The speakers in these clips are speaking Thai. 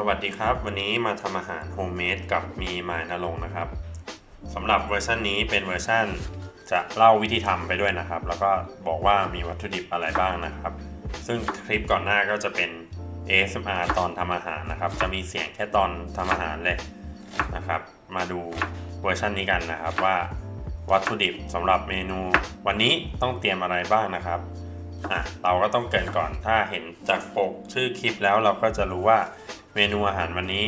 สวัสดีครับ วันนี้มาทำอาหารโฮมเมดกับมีมายนรงนะครับสำหรับเวอร์ชันนี้เป็นเวอร์ชันจะเล่าวิธีทำไปด้วยนะครับ แล้วก็บอกว่ามีวัตถุดิบอะไรบ้างนะครับ ซึ่งคลิปก่อนหน้าก็จะเป็น ASMR ตอนทำอาหารนะครับ จะมีเสียงแค่ตอนทำอาหารเลยนะครับ มาดูเวอร์ชันนี้กันนะครับว่าวัตถุดิบสำหรับเมนู วันนี้ต้องเตรียมอะไรบ้างนะครับอะเราก็ต้องเกินก่อนถ้าเห็นจากปกชื่อคลิปแล้วเราก็จะรู้ว่า เมนูอาหารวันนี้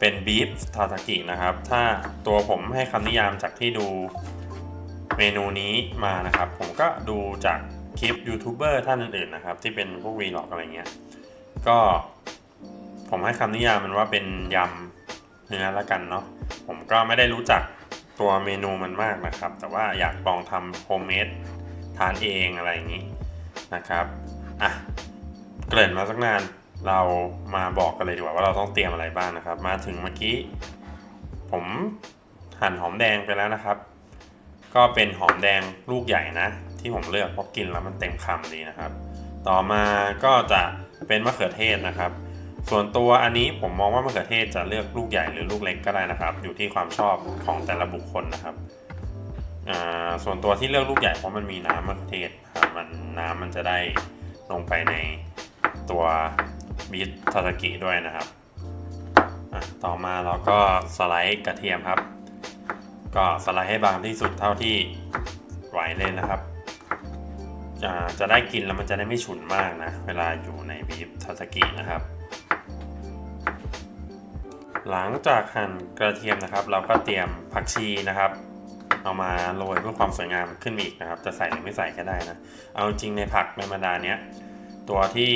เป็นบีฟทาทากินะครับ ถ้าตัวผมให้คำนิยามจากที่ดูเมนูนี้มานะครับ ผมก็ดูจากคลิปยูทูบเบอร์ท่านอื่นๆนะครับ ที่เป็นพวกวีล็อกอะไรเงี้ย ก็ผมให้คำนิยามมันว่าเป็นยำเนื้อละกันเนาะผมก็ไม่ได้รู้จักตัวเมนูมันมากนะครับ แต่ว่าอยากลองทำโฮมเมดทานเองอะไรอย่างนี้นะครับ อะ เกริ่นมาสักนาน เรามาบอกกันเลยดีกว่าว่าเราต้องเตรียมอะไรบ้างนะครับ มาถึงเมื่อกี้ ผมหั่นหอมแดงไปแล้วนะครับ ก็เป็นหอมแดงลูกใหญ่นะ ที่ผมเลือกเพราะกินแล้วมันเต็มคำดีนะครับ ต่อมาก็จะเป็นมะเขือเทศนะครับ ส่วนตัวอันนี้ผมมองว่ามะเขือเทศจะเลือกลูกใหญ่หรือลูกเล็กก็ได้นะครับ อยู่ที่ความชอบของแต่ละบุคคลนะครับส่วนตัวที่เลือกลูกใหญ่เพราะมันมีน้ำมะเขือเทศมันน้ำมันจะได้ลงไปในตัว บีททาตากิด้วยนะครับ ต่อมาเราก็สไลด์กระเทียมครับ ก็สไลด์ให้บางที่สุดเท่าที่ไหวเลยนะครับ จะจะได้กินแล้วมันจะได้ไม่ฉุนมากนะ เวลาอยู่ในบีฟทาตากินะครับ หลังจากหั่นกระเทียมนะครับ เราก็เตรียมผักชีนะครับเอามาโรยเพื่อความสวยงามขึ้นอีกนะครับ จะใส่หรือไม่ใส่ก็ได้นะ เอาจริงในผักในบรรดาเนี้ยตัวที่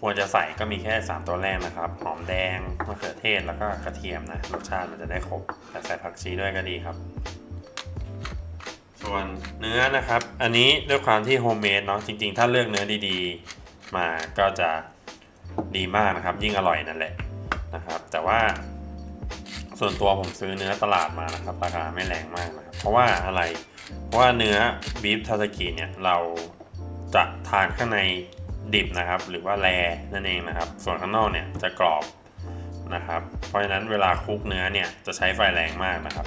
ควรจะใส่ก็มีแค่ 3 ตัวแรกนะครับ หอมแดงมะเขือเทศแล้วก็กระเทียมนะรสชาติมันจะได้ครบแต่ใส่ผักชีด้วยก็ดีครับ ส่วนเนื้อนะครับ อันนี้ด้วยความที่โฮมเมดเนาะจริง ๆ ถ้าเลือกเนื้อดีๆ มาก็จะดีมากนะครับ ยิ่งอร่อยนั่นแหละนะครับ แต่ว่า ส่วนตัวผมซื้อเนื้อตลาดมานะครับราคาไม่แรงมากนะครับ เพราะว่าอะไรเพราะว่าเนื้อบีฟทาตากิเนี่ยเราจะทานข้างใน ดิบนะครับ หรือว่าแรนั่นเองนะครับ ส่วนข้างนอกเนี่ยจะกรอบนะครับ เพราะฉะนั้นเวลาคลุกเนื้อเนี่ยจะใช้ไฟแรงมากนะครับ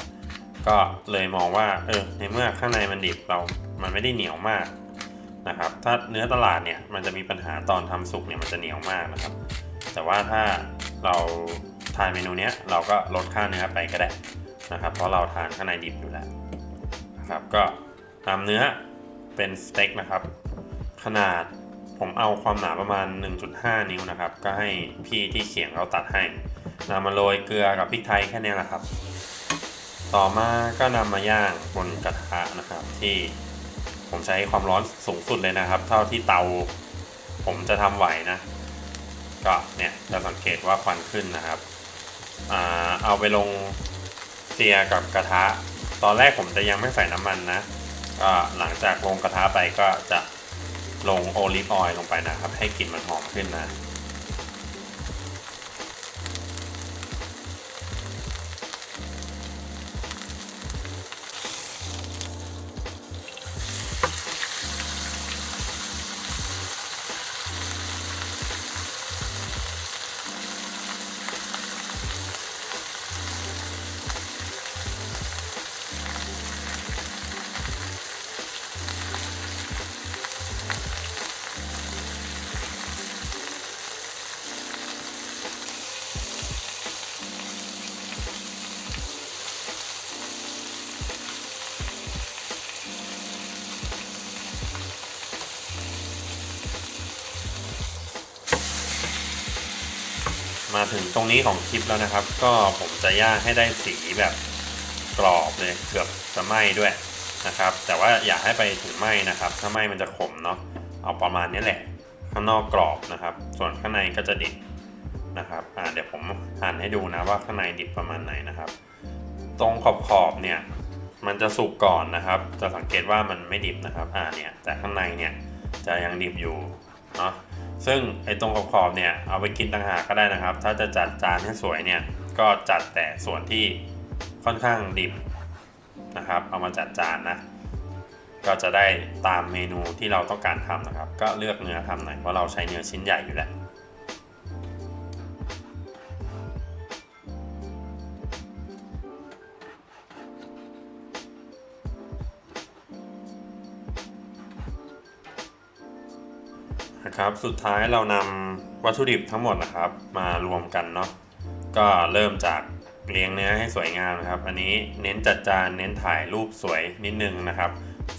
ก็เลยมองว่าเออในเมื่อข้างในมันดิบเรา มันไม่ได้เหนียวมากนะครับ ถ้าเนื้อตลาดเนี่ยมันจะมีปัญหาตอนทำสุกเนี่ยมันจะเหนียวมากนะครับ แต่ว่าถ้าเราทานเมนูเนี้ยเราก็ลดค่าเนื้อไปก็ได้นะครับ เพราะเราทานข้างในดิบอยู่แล้วนะครับ ก็ทำเนื้อเป็นสเต็กนะครับ ขนาด ผมเอาความหนาประมาณ 1.5 นิ้วนะครับ ก็ให้พี่ที่เขียงเขาตัดให้นำมาโรยเกลือกับพริกไทยแค่นี้แหละครับ ต่อมาก็นำมาย่างบนกระทะนะครับ ที่ผมใช้ความร้อนสูงสุดเลยนะครับ เท่าที่เตาผมจะทำไหวนะ ก็เนี่ยจะสังเกตว่าควันขึ้นนะครับอเอาไปลงเตียกับกระทะ ตอนแรกผมจะยังไม่ใส่น้ำมันนะก็หลังจากลงกระทะไปก็จะ ลงโอลิฟออยล์ลงไปนะครับ ให้กลิ่นมันหอมขึ้นนะ มาถึงตรงนี้ของคลิปแล้วนะครับ ก็ผมจะย่างให้ได้สีแบบกรอบเลยเกือบจะไหม้ด้วยนะครับ แต่ว่าอย่าให้ไปถึงไหม้นะครับ ถ้าไหม้มันจะขมเนาะเอาประมาณนี้แหละ ข้างนอกกรอบนะครับ ส่วนข้างในก็จะดิบนะครับอ่าเดี๋ยวผมหั่นให้ดูนะว่าข้างในดิบประมาณไหนนะครับ ตรงขอบขอบๆเนี่ยมันจะสุกก่อนนะครับ จะสังเกตว่ามันไม่ดิบนะครับอ่าเนี่ยแต่ข้างในเนี่ยจะยังดิบอยู่ เนาะซึ่งไอ้ตรงขอบๆเนี่ยเอาไปกินต่างหากก็ได้นะครับ ถ้าจะจัดจานให้สวยเนี่ยก็จัดแต่ส่วนที่ค่อนข้างดิบนะครับ เอามาจัดจานนะ ก็จะได้ตามเมนูที่เราต้องการทำนะครับ ก็เลือกเนื้อทำหน่อยเพราะเราใช้เนื้อชิ้นใหญ่อยู่แล้ว นะครับ สุดท้ายเรานำวัตถุดิบทั้งหมดนะครับ มารวมกันเนาะก็เริ่มจากเรียงเนื้อให้สวยงามนะครับ อันนี้เน้นจัดจานเน้นถ่ายรูปสวยนิดนึงนะครับ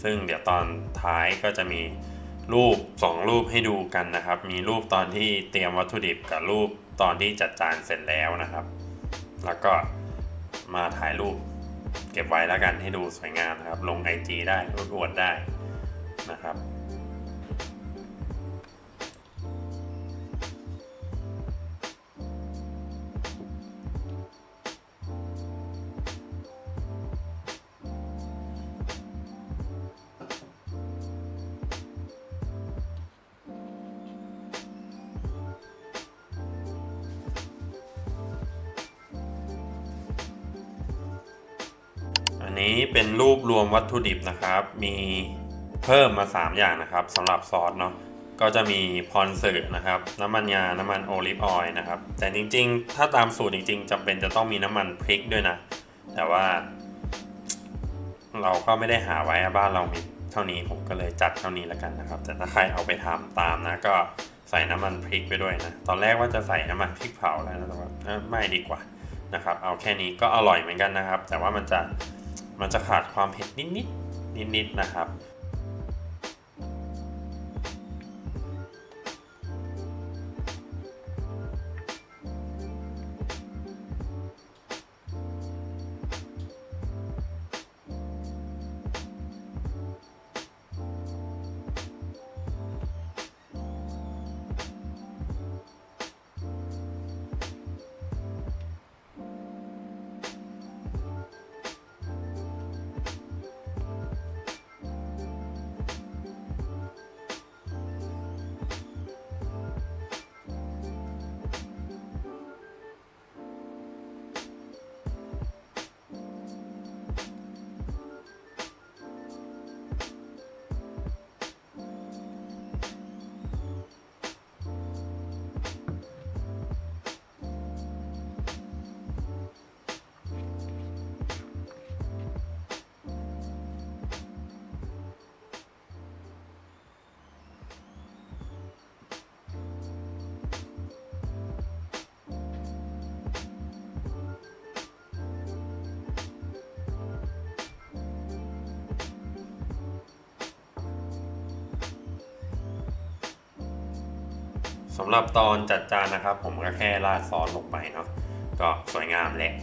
ซึ่งเดี๋ยวตอนท้ายก็จะมีรูป 2 รูปให้ดูกันนะครับ มีรูปตอนที่เตรียมวัตถุดิบกับรูปตอนที่จัดจานเสร็จแล้วนะครับ แล้วก็มาถ่ายรูปเก็บไว้แล้วกันให้ดูสวยงามนะครับ ลง IG ได้อวดได้นะครับ นี้เป็นรูปรวมวัตถุดิบนะครับ มีเพิ่มมา 3 อย่างนะครับสำหรับซอสเนาะก็จะมีพรเสึนะครับ น้ำมันงา น้ำมันโอลิฟออยล์นะครับ แต่จริงๆ ถ้าตามสูตรจริงๆจำเป็นจะต้องมีน้ำมันพริกด้วยนะ แต่ว่า เราก็ไม่ได้หาไว้บ้านเรามีเท่านี้ผมก็เลยจัดเท่านี้แล้วกันนะครับ แต่ถ้าใครเอาไปทำตามนะ ก็ใส่น้ำมันพริกไปด้วยนะ ตอนแรกว่าจะใส่น้ำมันพริกเผาแล้วนะแต่ว่าไม่ดีกว่านะครับ เอาแค่นี้ก็อร่อยเหมือนกันนะครับ แต่ว่ามันจะ มันจะขาดความเผ็ดนิดๆนิดๆนะครับ สำหรับตอนจัดจานนะครับ ผมก็แค่ราดซอสลงไปเนาะก็สวยงามแหละ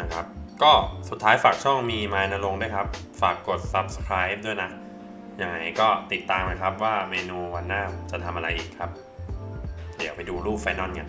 นะครับ ก็สุดท้ายฝากช่องมีมายนรงด้วยครับ ฝากกด subscribe ด้วยนะยังไงก็ติดตามนะครับว่าเมนูวันหน้าจะทำอะไรอีกครับ เดี๋ยวไปดูรูปไฟนอลกัน